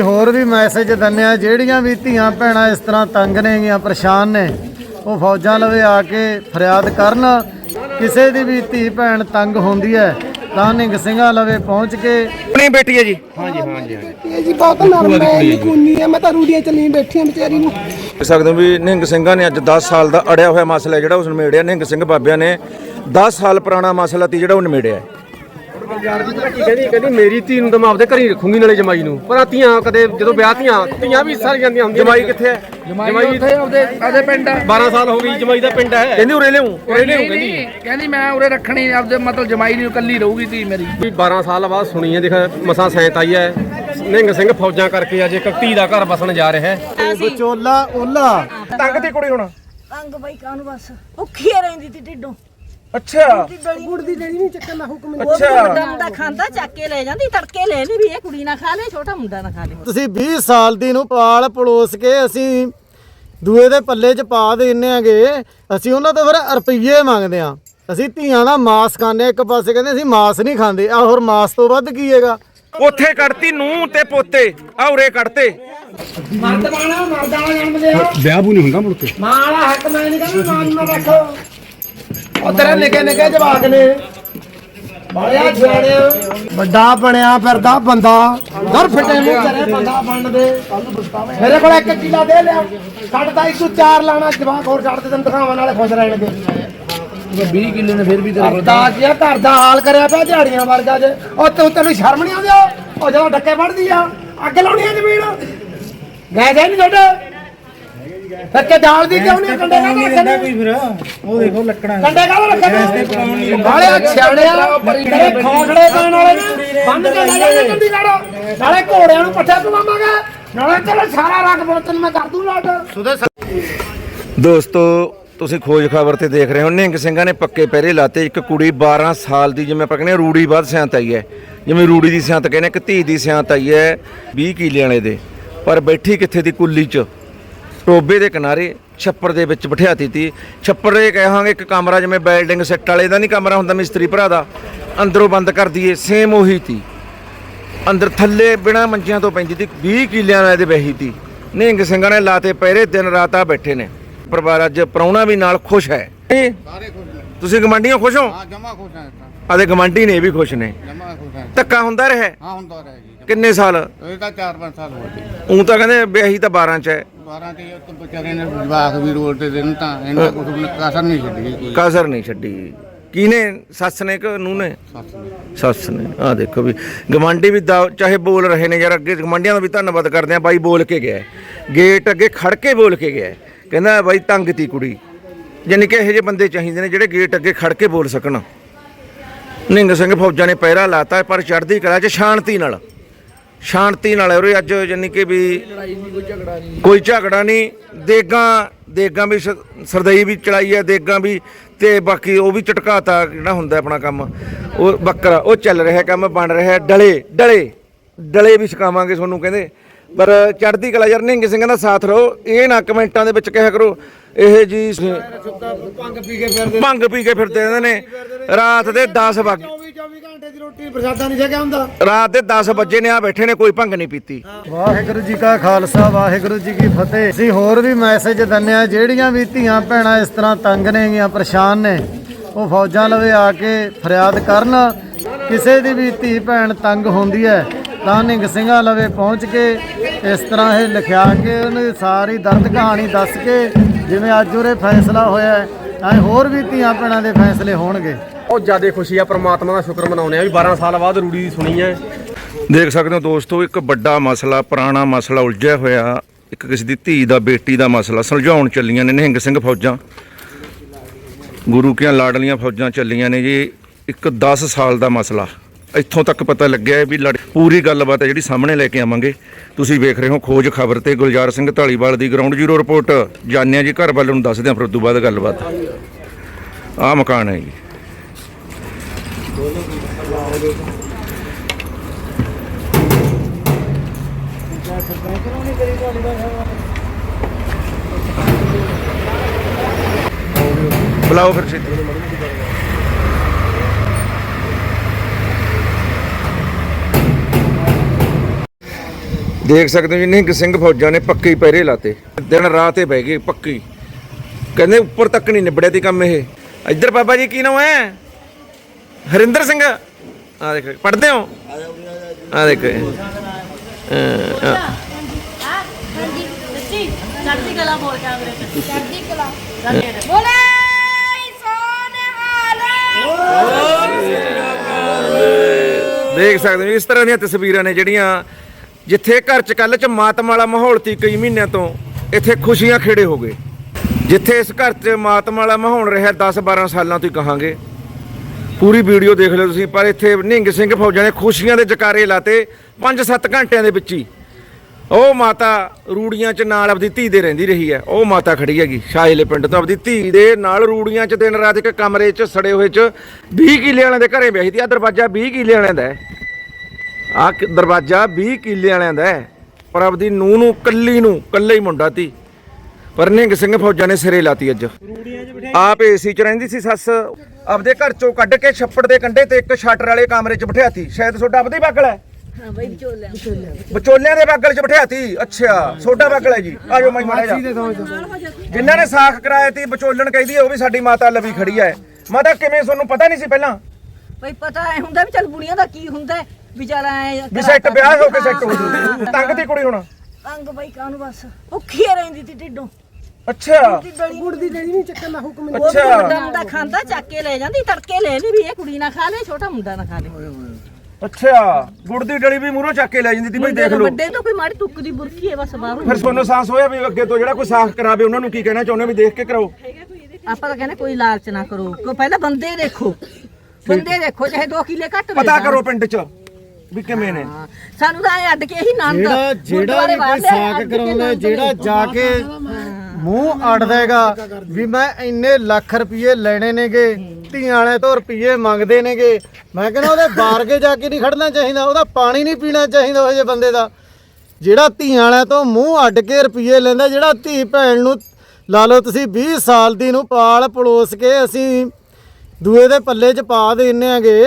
ਹੋਰ ਵੀ ਮੈਸੇਜ ਦਿੰਦੇ ਆ ਜਿਹੜੀਆਂ ਵੀ ਧੀਆਂ ਭੈਣਾਂ ਇਸ ਤਰ੍ਹਾਂ ਤੰਗ ਨੇਗੀਆਂ ਪਰੇਸ਼ਾਨ ਨੇ ਉਹ ਫੌਜਾਂ ਲਵੇ ਆ ਕੇ ਫਰਿਆਦ ਕਰਨ। ਕਿਸੇ ਦੀ ਵੀ ਧੀ ਭੈਣ ਤੰਗ ਹੁੰਦੀ ਹੈ ਤਾਂ ਨਿੰਗ ਸਿੰਘਾਂ ਲਵੇ ਪਹੁੰਚ ਕੇ। ਆਪਣੀ ਬੇਟੀ ਹੈ ਜੀ। ਇਹ ਜੀ ਬਹੁਤ ਨਰਮ ਹੈ ਇਹ ਕੁੰਨੀ ਹੈ ਮੈਂ ਤਾਂ ਰੂੜੀਆਂ ਚ ਲਈ ਬੈਠੀ ਹਾਂ ਵਿਚਾਰੀ ਨੂੰ। ਦੇਖ ਸਕਦੇ ਹੋ ਵੀ ਨਿਹੰਗ ਸਿੰਘਾਂ ਨੇ ਅੱਜ 10 ਸਾਲ ਦਾ ਅੜਿਆ ਹੋਇਆ ਮਸਲਾ ਹੈ ਜਿਹੜਾ ਉਸ ਨਿਮੇੜਿਆ। ਨਿਹੰਗ ਸਿੰਘ ਬਾਬਿਆਂ ਨੇ 10 ਸਾਲ ਪੁਰਾਣਾ ਮਸਲਾ ਤੀ ਜਿਹੜਾ ਉਹ ਨਿਮੇੜਿਆ ਹੈ। ਕਹਿੰਦੀ ਕਹਿੰਦੀ ਮੇਰੀ ਧੀ ਨੂੰ ਤਾਂ ਮੈਂ ਆਪਦੇ ਘਰ ਹੀ ਰੱਖੂੰਗੀ ਨਾਲੇ ਜਮਾਈ ਨੂੰ। ਪਰ ਆਹ ਧੀਆਂ ਕਦੇ ਜਦੋਂ ਵਿਆਹ ਧੀਆਂ ਧੀਆਂ ਵੀ ਸਾਰੀ ਜਾਂਦੀਆਂ ਹੁੰਦੀਆਂ ਜਮਾਈ ਕਿੱਥੇ ਹੈ? ਜਮਾਈ ਉੱਥੇ ਆਪਦੇ ਆਪਦੇ ਪਿੰਡ 12 ਸਾਲ ਹੋ ਗਈ ਜਮਾਈ ਦਾ ਪਿੰਡ ਹੈ। ਕਹਿੰਦੀ ਉਰੇ ਲਿਆਉਂ। ਉਰੇ ਲਿਆਉਂ ਨਹੀਂ, ਕਹਿੰਦੀ। ਨਹੀਂ, ਕਹਿੰਦੀ ਮੈਂ ਉਰੇ ਰੱਖਣੀ ਆਪਦੇ ਮਤਲਬ ਜਮਾਈ ਨੂੰ ਇਕੱਲੀ ਰਹੂਗੀ ਧੀ ਮੇਰੀ। ਵੀ 12 ਸਾਲ ਬਾਅਦ ਸੁਣੀ ਹੈ ਦੇਖ ਮਸਾਂ ਸੈਂਤ ਆਈ ਹੈ। ਨਿੰਗ ਸਿੰਘ ਫੌਜਾਂ ਕਰਕੇ ਅੱਜ ਇੱਕ ਧੀ ਦਾ ਘਰ ਵਸਣ ਜਾ ਰਿਹਾ ਹੈ। ਵਿਚੋਲਾ ਓਲਾ। ਤੰਗ ਤੇ ਕੁੜੀ ਹੁਣ? ਅੰਗ ਬਈ ਕਾਨੂੰ ਬਸ? ਔਖੀ ਰਹਿੰਦੀ ਤੀ ਢਿੱਡੋਂ। ਅੱਛਾ। ਗੁੜ ਦੀ ਡਲੀ ਨਹੀਂ ਚੱਕਣ ਦਾ ਹੁਕਮ ਉਹ ਵੀ ਵੱਡਾ ਮੁੰਡਾ ਖਾਂਦਾ ਚੱਕ ਕੇ ਲੈ ਜਾਂਦੀ ਤੜਕੇ ਲੈ ਲਈ ਵੀ ਇਹ ਕੁੜੀ ਨਾ ਖਾ ਲੇ ਛੋਟਾ ਮੁੰਡਾ ਨਾ ਖਾ ਲੇ। ਤੁਸੀਂ 20 ਸਾਲ ਦੀ ਨੂੰ ਪਾਲ ਪਲੋਸ ਕੇ ਅਸੀਂ ਦੂਏ ਦੇ ਪੱਲੇ 'ਚ ਪਾ ਦਿੰਨੇ ਆਗੇ ਅਸੀਂ ਉਹਨਾਂ ਤੋਂ ਫਿਰ ਰੁਪਈਏ ਮੰਗਦੇ ਆ ਅਸੀਂ ਧੀਆਂ ਦਾ ਮਾਸ ਖਾਂਦੇ। ਇੱਕ ਪਾਸੇ ਕਹਿੰਦੇ ਅਸੀਂ ਮਾਸ ਨਹੀਂ ਖਾਂਦੇ। ਆ ਹੋਰ ਮਾਸ ਤੋਂ ਵੱਧ ਕੀ ਹੈਗਾ? ਉੱਥੇ ਕੱਢਤੀ ਨੂੰ ਤੇ ਪੋਤੇ ਆ। ਉਰੇ ਕੱਢਤੇ ਉਧਰ ਨਿੱਕੇ ਨਿੱਕੇ ਜਵਾਕ ਨੇ। ਬਾਲਿਆ ਛਾੜਿਆ ਵੱਡਾ ਬਣਿਆ ਫਿਰਦਾ ਬੰਦਾ। ਦਰ ਫਟੇ ਮੂੰਹ ਕਰੇ ਬੰਦਾ ਬਣਨ ਦੇ। ਮੇਰੇ ਕੋਲ ਇੱਕ ਕਿਲਾ ਦੇ ਲਿਆ। ਛੱਡ ਤਾਂ ਇੱਕ ਚਾਰ ਲਾਣਾ ਜਵਾਕ ਹੋਰ ਛੱਡ ਦੇ ਤੈਨੂੰ ਦਿਖਾਵਾਂ ਨਾਲੇ ਖੁਸ਼ ਰਹਿਣਗੇ। 20 ਕਿੱਲੇ ਨੇ ਫਿਰ ਵੀ ਤੇਰੇ ਦਾ ਜਿਆ ਘਰ ਦਾ ਹਾਲ ਕਰਿਆ ਪਿਆ ਝਾੜੀਆਂ ਵਰਗਾ ਜੇ। ਉਹ ਤੂੰ ਤੈਨੂੰ ਸ਼ਰਮ ਨਹੀਂ ਆਉਂਦੀ? ਉਹ? ਉਹ ਜਦੋਂ ਡੱਕੇ ਵੜਦੀ ਆ ਅੱਗ ਲਾਉਣੀ ਆ ਜ਼ਮੀਨ। ਗਏ ਨਹੀਂ ਛੱਡ ਫਿਰ ਕੇ ਦਾਲ ਦੀ ਕਿਉਂ ਨਹੀਂ ਕੰਡੇ ਕਾ ਰੱਖਣੇ ਕੋਈ ਫਿਰ। ਉਹ ਦੇਖੋ ਲੱਕੜਾਂ ਕੰਡੇ ਕਾ ਰੱਖਣੇ ਬਾਲੇ ਛਾੜਿਆ ਤੇਰੇ ਖੌਸੜੇ ਕਰਨ ਵਾਲੇ ਨੇ ਬੰਦ ਕੇ ਲੈ ਜਾਂਦੇ ਚੰਡੀਗੜ੍ਹ। ਨਾਲੇ ਘੋੜਿਆਂ ਨੂੰ ਪੱਠੇ ਪਵਾਵਾਂਗੇ। ਨਾਲੇ ਤੇਰਾ ਸਾਰਾ ਰੰਗ ਬੋਤਲ ਮੈਂ ਕਰ ਦੂੰ ਲਾਟ ਦੋਸਤੋ ਤੁਸੀਂ ਖੋਜ ਖਬਰ ਤੇ ਦੇਖ ਰਹੇ ਹੋ। ਨਿਹੰਗ ਸਿੰਘਾਂ ਨੇ ਪੱਕੇ ਪਹਿਰੇ ਲਾਤੇ। ਇੱਕ ਕੁੜੀ 12 ਸਾਲ ਦੀ ਜਿਵੇਂ ਆਪਾਂ ਕਹਿੰਦੇ ਹਾਂ ਰੂੜੀ ਬਾਅਦ ਸਿਆਂਤ ਆਈ ਹੈ। ਜਿਵੇਂ ਰੂੜੀ ਦੀ ਸਿਆਂਤ ਕਹਿੰਦੇ ਇੱਕ ਧੀ ਦੀ ਸਿਆਂਤ ਆਈ ਹੈ 20 ਕਿੱਲੇ ਵਾਲੇ ਦੇ। ਪਰ ਬੈਠੀ ਕਿੱਥੇ ਦੀ ਕੁੱਲੀ 'ਚ? ਟੋਬੇ ਦੇ ਕਿਨਾਰੇ ਛੱਪੜ ਦੇ ਵਿੱਚ ਬਿਠਾਤੀ ਤੀ ਛੱਪੜ ਦੇ ਕਹਾਂਗੇ ਇੱਕ ਕਮਰਾ ਜਿਵੇਂ ਬਿਲਡਿੰਗ ਸੈੱਟ ਵਾਲੇ ਦਾ ਨਹੀਂ ਕਮਰਾ ਹੁੰਦਾ ਮਿਸਤਰੀ ਭਰਾ ਦਾ। ਅੰਦਰੋਂ ਬੰਦ ਕਰ ਦਈਏ ਸੇਮ ਉਹੀ ਤੀ। ਅੰਦਰ ਥੱਲੇ ਬਿਨਾ ਮੰਜਿਆਂ ਤੋਂ ਪੈਂਦੀ ਤੀ 20 ਕਿੱਲਿਆਂ ਵਾਲੇ ਦੇ ਬਹੀ ਤੀ। ਨਿਹੰਗ ਸਿੰਘਾਂ ਨੇ ਲਾਤੇ ਪਹਿਰੇ ਦਿਨ ਰਾਤ ਆ ਬੈਠੇ ਨੇ। ਪਰਿਵਾਰ ਅੱਜ ਪ੍ਰਾਹੁਣਾ ਵੀ ਨਾਲ ਖੁਸ਼ ਹੈ। ਸਾਰੇ ਖੁਸ਼ ਤੁਸੀਂ ਗਮੰਡੀਆਂ ਖੁਸ਼ ਹੋ? ਹਾਂ ਜਮਾ ਖੁਸ਼ ਹੈ ਆਦੇ ਗਮੰਡੀ ਨੇ ਇਹ ਵੀ ਖੁਸ਼ ਨੇ। ਜਮਾ ਖੁਸ਼ ਹੈ ਧੱਕਾ ਹੁੰਦਾ ਰਿਹਾ? ਹਾਂ ਹੁੰਦਾ ਰਹਿ ਕਿੰਨੇ ਸਾਲ? ਇਹ ਤਾਂ 4-5 ਸਾਲ ਹੋ ਗਏ। ਉਹ ਤਾਂ ਕਹਿੰਦੇ ਵਿਆਹੀ ਤਾਂ 12 ਚ ਹੈ। 12 ਤੇ ਇੱਕ ਵਿਚਾਰੇ ਨੇ ਜਵਾਕ ਵੀ ਰੋਡ ਤੇ ਦੇਣ ਤਾਂ ਇਹਨਾਂ ਕੁਝ ਕਸਰ ਨਹੀਂ ਛੱਡੀ ਕੋਈ। ਕਸਰ ਨਹੀਂ ਛੱਡੀ ਕਿਹਨੇ? ਸੱਸ ਨੇ ਕਿ ਨੂੰ ਨੇ? ਸੱਸ ਨੇ। ਸੱਸ ਨੇ। ਆ ਦੇਖੋ ਵੀ ਗਵਾਂਢੀ ਵੀ ਦਾ- ਚਾਹੇ ਬੋਲ ਰਹੇ ਨੇ ਯਾਰ ਅੱਗੇ ਗਵਾਂਢੀਆਂ ਦਾ ਵੀ ਧੰਨਵਾਦ ਕਰਦੇ ਆ ਬਾਈ ਬੋਲ ਕੇ ਗਿਆ ਹੈ। ਗੇਟ ਅੱਗੇ ਖੜ ਕੇ ਬੋਲ ਕੇ ਗਿਆ ਹੈ। ਕਹਿੰਦਾ ਬਾਈ ਤੰਗ ਤੀ ਕੁੜੀ। ਯਾਨੀ ਕਿ ਇਹੋ ਜਿਹੇ ਬੰਦੇ ਚਾਹੀਦੇ ਨੇ ਜਿਹੜੇ ਗੇਟ ਅੱਗੇ ਖੜ ਕੇ ਬੋਲ ਸਕਣ। ਨਿੰਗ ਸਿੰਘ ਫੌਜਾਂ ਨੇ ਪਹਿਰਾ ਲਾਤਾ ਪਰ ਚੜ੍ਹਦੀ ਕਲਾ 'ਚ ਸ਼ਾਂਤੀ ਨਾਲ। ਸ਼ਾਂਤੀ ਨਾਲ ਉਰੇ ਅੱਜ ਯਾਨੀ ਕਿ ਵੀ ਕੋਈ ਝਗੜਾ ਨਹੀਂ। ਦੇਗਾਂ ਦੇਗਾਂ ਵੀ ਸਰਦਈ ਵੀ ਚੜਾਈ ਹੈ ਦੇਗਾਂ ਵੀ ਤੇ ਬਾਕੀ ਉਹ ਵੀ ਝਟਕਾਤਾ ਜਿਹੜਾ ਹੁੰਦਾ ਆਪਣਾ ਕੰਮ। ਉਹ ਬੱਕਰਾ ਉਹ ਚੱਲ ਰਿਹਾ ਕੰਮ ਬਣ ਰਿਹਾ ਡਲੇ ਡਲੇ ਡਲੇ ਵੀ ਛਕਾਵਾਂਗੇ ਤੁਹਾਨੂੰ ਕਹਿੰਦੇ। ਪਰ ਚੜ੍ਹਦੀ ਕਲਾ ਯਾਰ, ਨਿਹੰਗ ਸਿੰਘਾਂ ਦਾ ਸਾਥ ਰਹੋ। ਇਹ ਨਾ ਕਮੈਂਟਾਂ ਦੇ ਵਿੱਚ ਕਿਹਾ ਕਰੋ, ਇਹ ਜੀ ਭੰਗ ਪੀ ਕੇ ਫਿਰਦੇ ਭੰਗ ਪੀ ਕੇ ਫਿਰਦੇ ਰਹਿੰਦੇ ਨੇ। ਰਾਤ ਦੇ 10 ਵਜੇ 24 ਘੰਟੇ ਦੀ ਰੋਟੀ ਪ੍ਰਸ਼ਾਦਾ ਨਹੀਂ ਛਕਿਆ ਹੁੰਦਾ ਰਾਤ ਦੇ 10 ਵਜੇ ਨੇ ਆ ਬੈਠੇ ਨੇ, ਕੋਈ ਭੰਗ ਨਹੀਂ ਪੀਤੀ। ਵਾਹਿਗੁਰੂ ਜੀ ਕਾ ਖਾਲਸਾ, ਵਾਹਿਗੁਰੂ ਜੀ ਕੀ ਫਤਿਹ। ਅਸੀਂ ਹੋਰ ਵੀ ਮੈਸੇਜ ਦਿੰਦੇ ਆ ਜਿਹੜੀਆਂ ਵੀ ਧੀਆਂ ਭੈਣਾਂ ਇਸ ਤਰ੍ਹਾਂ ਤੰਗ ਨੇਗੀਆਂ ਪਰੇਸ਼ਾਨ ਨੇ, ਉਹ ਫੌਜਾਂ ਲਵੇ ਆ ਕੇ ਫਰਿਆਦ ਕਰਨ। ਕਿਸੇ ਦੀ ਵੀ ਧੀ ਭੈਣ ਤੰਗ ਹੁੰਦੀ ਹੈ ਤਾਂ ਨਿੰਗ ਸਿੰਘਾਂ ਲਵੇ ਪਹੁੰਚ ਕੇ ਇਸ ਤਰ੍ਹਾਂ ਇਹ ਲਿਖਿਆ ਕੇ ਉਹਨੇ ਸਾਰੀ ਦਰਦ ਕਹਾਣੀ ਦੱਸ ਕੇ ਜਿਵੇਂ ਅੱਜ ਉਰੇ ਫੈਸਲਾ ਹੋਇਆ ਹੈ ਤਾਂ ਹੋਰ ਵੀ ਧੀਆਂ ਭੈਣਾਂ ਦੇ ਫੈਸਲੇ ਹੋਣਗੇ। ਬਹੁਤ ਜ਼ਿਆਦਾ ਖੁਸ਼ੀ ਆ ਪ੍ਰਮਾਤਮਾ ਦਾ ਸ਼ੁਕਰ ਮਨਾਉਂਦੇ ਆ ਵੀ 12 ਸਾਲ ਬਾਅਦ ਰੂੜੀ ਦੀ ਸੁਣੀ ਹੈ। ਦੇਖ ਸਕਦੇ ਹੋ ਦੋਸਤੋ ਇੱਕ ਵੱਡਾ ਮਸਲਾ ਪੁਰਾਣਾ ਮਸਲਾ ਉਲਝਿਆ ਹੋਇਆ ਇੱਕ ਕਿਸੇ ਦੀ ਧੀ ਦਾ ਬੇਟੀ ਦਾ ਮਸਲਾ ਸੁਲਝਾਉਣ ਚੱਲੀਆਂ ਨੇ ਨਿਹੰਗ ਸਿੰਘ ਫੌਜਾਂ। ਗੁਰੂ ਕੀਆਂ ਲਾਡਲੀਆਂ ਫੌਜਾਂ ਚੱਲੀਆਂ ਨੇ ਜੀ ਇੱਕ 10 ਸਾਲ ਦਾ ਮਸਲਾ। ਇੱਥੋਂ ਤੱਕ ਪਤਾ ਲੱਗਿਆ ਹੈ ਵੀ ਲੜ- ਪੂਰੀ ਗੱਲਬਾਤ ਹੈ ਜਿਹੜੀ ਸਾਹਮਣੇ ਲੈ ਕੇ ਆਵਾਂਗੇ। ਤੁਸੀਂ ਵੇਖ ਰਹੇ ਹੋ ਖੋਜ ਖਬਰ ਤੇ ਗੁਲਜ਼ਾਰ ਸਿੰਘ ਢਾਲੀਵਾਲ ਦੀ ਗਰਾਊਂਡ ਜ਼ੀਰੋ ਰਿਪੋਰਟ ਜਾਣਿਆ ਜੀ, ਘਰ ਵੱਲ ਨੂੰ ਦੱਸਦੇ ਹਾਂ ਫਿਰ ਉਦੋਂ ਬਾਅਦ ਗੱਲਬਾਤ। ਆਹ ਮਕਾਨ ਹੈ ਜੀ। ਬੁਲਾਓ ਫਿਰ ਛੇਤੀ। ਦੇਖ ਸਕਦੇ ਹੋ ਜੀ ਨਿਹੰਗ ਸਿੰਘ ਫੌਜਾਂ ਨੇ ਪੱਕੇ ਪਹਿਰੇ ਲਾਤੇ। ਦਿਨ ਰਾਤ ਹੀ ਬਹਿ ਗਏ ਪੱਕੀ ਕਹਿੰਦੇ ਉੱਪਰ ਤੱਕ ਨਹੀਂ ਨਿਬੜਿਆ ਤੀ ਕੰਮ ਇਹ। ਇੱਧਰ ਬਾਬਾ ਜੀ ਕੀ ਨਾਮ ਹੈ? ਹਰਿੰਦਰ ਸਿੰਘ? ਆ ਦੇਖ ਪੜਦੇ ਹੋ? ਆ ਦੇਖ। ਚੜ੍ਹਦੀ ਕਲਾ ਬੋਲ। ਕੈਮਰੇ ਤੇ ਚੜ੍ਹਦੀ ਕਲਾ ਬੋਲੇ ਸੋਨਹਾਲ ਦੇਖ ਸਕਦੇ ਹੋ ਇਸ ਤਰ੍ਹਾਂ ਦੀਆਂ ਤਸਵੀਰਾਂ ਨੇ ਜਿਹੜੀਆਂ ਜਿੱਥੇ ਘਰ ਚ ਕੱਲ ਚ ਮਾਤਮ ਵਾਲਾ ਮਾਹੌਲ ਸੀ ਕਈ ਮਹੀਨਿਆਂ ਤੋਂ, ਇੱਥੇ ਖੁਸ਼ੀਆਂ ਖੇੜੇ ਹੋ ਗਏ। ਜਿੱਥੇ ਇਸ ਘਰ ਚ ਮਾਤਮ ਵਾਲਾ ਮਾਹੌਲ ਰਿਹਾ 10 12 ਸਾਲਾਂ ਤੋਂ ਹੀ ਕਹਾਂਗੇ। ਪੂਰੀ ਵੀਡੀਓ ਦੇਖ ਲਿਓ ਤੁਸੀਂ, ਪਰ ਇੱਥੇ ਨਿੰਗ ਸਿੰਘ ਫੌਜਾਂ ਨੇ ਖੁਸ਼ੀਆਂ ਦੇ ਜਕਾਰੇ ਲਾਤੇ 5-7 ਘੰਟਿਆਂ ਦੇ ਵਿੱਚ ਹੀ। ਉਹ ਮਾਤਾ ਰੂੜੀਆਂ 'ਚ ਨਾਲ ਆਪਦੀ ਧੀ ਦੇ ਰਹਿੰਦੀ ਰਹੀ ਹੈ। ਉਹ ਮਾਤਾ ਖੜੀ ਹੈਗੀ ਸ਼ਾਹਲੇ ਪਿੰਡ ਤੋਂ ਆਪਦੀ ਧੀ ਦੇ ਨਾਲ ਰੂੜੀਆਂ 'ਚ ਦਿਨ ਰਾਤ ਇੱਕ ਕਮਰੇ 'ਚ ਸੜੇ ਹੋਏ 'ਚ 20 ਕਿੱਲੇ ਵਾਲਿਆਂ ਦੇ ਘਰੇ ਵਿਆਹੀ ਦੀ ਆ ਦਰਵਾਜ਼ਾ 20 ਕਿੱਲੇ ਵਾਲਿਆਂ ਦਾ ਹੈ। ਆ ਦਰਵਾਜ਼ਾ 20 ਕਿੱਲੇ ਵਾਲਿਆਂ ਦਾ ਹੈ ਪਰ ਆਪਦੀ ਨੂੰਹ ਨੂੰ ਕੱਲੀ ਨੂੰ ਕੱਲੇ ਹੀ ਮੁੰਡਾ ਤੀ। ਪਰ ਨਿਹੰਗ ਸਿੰਘ ਫੌਜਾਂ ਨੇ ਸਿਰੇ ਲਾਤੀ ਅੱਜ। ਆਪ ਏਸੀ 'ਚ ਰਹਿੰਦੀ ਸੀ ਸੱਸ। ਆਪਦੇ ਘਰ 'ਚੋਂ ਕੱਢ ਕੇ ਛੱਪੜ ਦੇ ਕੰਢੇ ਤੇ ਇੱਕ ਸ਼ਟਰ ਵਾਲੇ ਕਮਰੇ 'ਚ ਬਿਠਾਤੀ ਸ਼ਾਇਦ ਤੁਹਾਡਾ ਆਪਦਾ ਹੀ ਬਾਗਲ ਹੈ? ਹਾਂ ਬਈ ਵਿਚੋਲਿਆਂ ਵਿਚੋਲਿਆਂ ਦੇ ਬਾਗਲ 'ਚ ਬਿਠਾਤੀ ਅੱਛਾ ਛੋਟਾ ਬਾਗਲ ਹੈ ਜੀ। ਆਜੋ ਮੈਂ ਮਾੜਾ ਜਾ। ਜਿਨ੍ਹਾਂ ਨੇ ਸਾਖ ਕਰਾਇਆ ਤੀ ਵਿਚੋਲਣ ਕਹਿੰਦੀ ਉਹ ਵੀ ਸਾਡੀ ਮਾਤਾ ਲਵੀ ਖੜੀ ਹੈ। ਮਾਤਾ ਕਿਵੇਂ? ਤੁਹਾਨੂੰ ਪਤਾ ਨਹੀਂ ਸੀ ਪਹਿਲਾਂ? ਬਈ ਪਤਾ ਐ ਹੁੰਦਾ ਵੀ ਚੱਲ ਬੁੜੀਆਂ ਦਾ ਕੀ ਹੁੰਦਾ ਵੀ ਚੱਲ ਐ ਵੀ ਸੈੱਟ ਵਿਆਹ ਹੋ ਕੇ ਸੈੱਟ ਹੋ ਜੂ। ਤੰਗ ਦੀ ਕੁੜੀ ਹੁਣ? ਤੰਗ ਬਈ ਕਾਹਨੂੰ ਬਸ? ਭੁੱਖੀ ਰਹਿੰਦੀ ਤੀ ਢਿੱਡੋਂ। ਅੱਛਾ। ਗੁੜ ਦੀ ਡਲੀ ਨਹੀਂ ਚੱਕਣ ਦਾ ਹੁਕਮ ਅੱਛਾ। ਵੱਡਾ ਮੁੰਡਾ ਖਾਂਦਾ ਚੱਕ ਕੇ ਲੈ ਜਾਂਦੀ ਤੜਕੇ ਲੈ ਲਈ ਵੀ ਇਹ ਕੁੜੀ ਨਾ ਖਾ ਲੇ ਛੋਟਾ ਮੁੰਡਾ ਨਾ ਖਾ ਲੇ। ਅੱਛਾ। ਗੁੜ ਦੀ ਡਲੀ ਵੀ ਮੂਹਰੋਂ ਚੱਕ ਕੇ ਲੈ ਜਾਂਦੀ ਤੀ ਬਈ ਦੇਖ ਲਓ। ਵੱਡੇ ਤੋਂ ਕੋਈ ਮਾੜੀ ਤੁੱਕ ਦੀ ਬੁਰਕੀ ਹੈ ਬਸ ਬਾਹਰੋਂ। ਫਿਰ ਤੁਹਾਨੂੰ ਸਾਹਸ ਹੋਇਆ ਵੀ ਅੱਗੇ ਤੋਂ ਜਿਹੜਾ ਕੋਈ ਸਾਖ ਕਰਾਵੇ ਉਹਨਾਂ ਨੂੰ ਕੀ ਕਹਿਣਾ ਚਾਹੁੰਦੇ ਵੀ ਦੇਖ ਕੇ ਕਰਾਓ? ਆਪਾਂ ਤਾਂ ਕਹਿੰਦੇ ਕੋਈ ਲਾਲਚ ਨਾ ਕਰੋ। ਕੋ ਪਹਿਲਾਂ ਬੰਦੇ ਦੇਖੋ। ਬੰਦੇ ਦੇਖੋ ਚਾਹੇ 2 ਕਿਲੇ ਘੱਟ ਪਤਾ। ਕਰੋ ਪਿੰਡ 'ਚ। ਵੀ ਕਿਵੇਂ ਨੇ? ਹਾਂ, ਸਾਨੂੰ ਤਾਂ ਐ ਅੱਡ ਕੇ ਹੀ ਨੰਦ ਜਿਹੜਾ ਜਿਹੜਾ ਵੀ ਕੋਈ ਸਾਕ ਕਰਾਉਂਦਾ ਜਿਹੜਾ ਜਾ ਕੇ ਮੂੰਹ ਅੜਦਾ ਹੈਗਾ ਵੀ ਮੈਂ ਇੰਨੇ ਲੱਖ ਰੁਪਏ ਲੈਣੇ ਨੇਗੇ ਧੀਆਂ ਵਾਲੇ ਤੋਂ ਰੁਪਏ ਮੰਗਦੇ ਨੇਗੇ। ਮੈਂ ਕਹਿੰਦਾ ਉਹਦੇ ਬਾਰਗੇ ਜਾ ਕੇ ਨਹੀਂ ਖੜਨਾ ਚਾਹੀਦਾ ਉਹਦਾ ਪਾਣੀ ਨਹੀਂ ਪੀਣਾ ਚਾਹੀਦਾ ਉਹ ਜਿਹੇ ਬੰਦੇ ਦਾ। ਜਿਹੜਾ ਧੀਆਂ ਵਾਲਿਆਂ ਤੋਂ ਮੂੰਹ ਅੱਡ ਕੇ ਰੁਪਏ ਲੈਂਦਾ ਜਿਹੜਾ ਧੀ ਭੈਣ ਨੂੰ ਲਾ ਲਓ ਤੁਸੀਂ 20 ਸਾਲ ਦੀ ਨੂੰ ਪਾਲ ਪਲੋਸ ਕੇ ਅਸੀਂ ਦੂਏ ਦੇ ਪੱਲੇ 'ਚ ਪਾ ਦਿੰਨੇ ਆਗੇ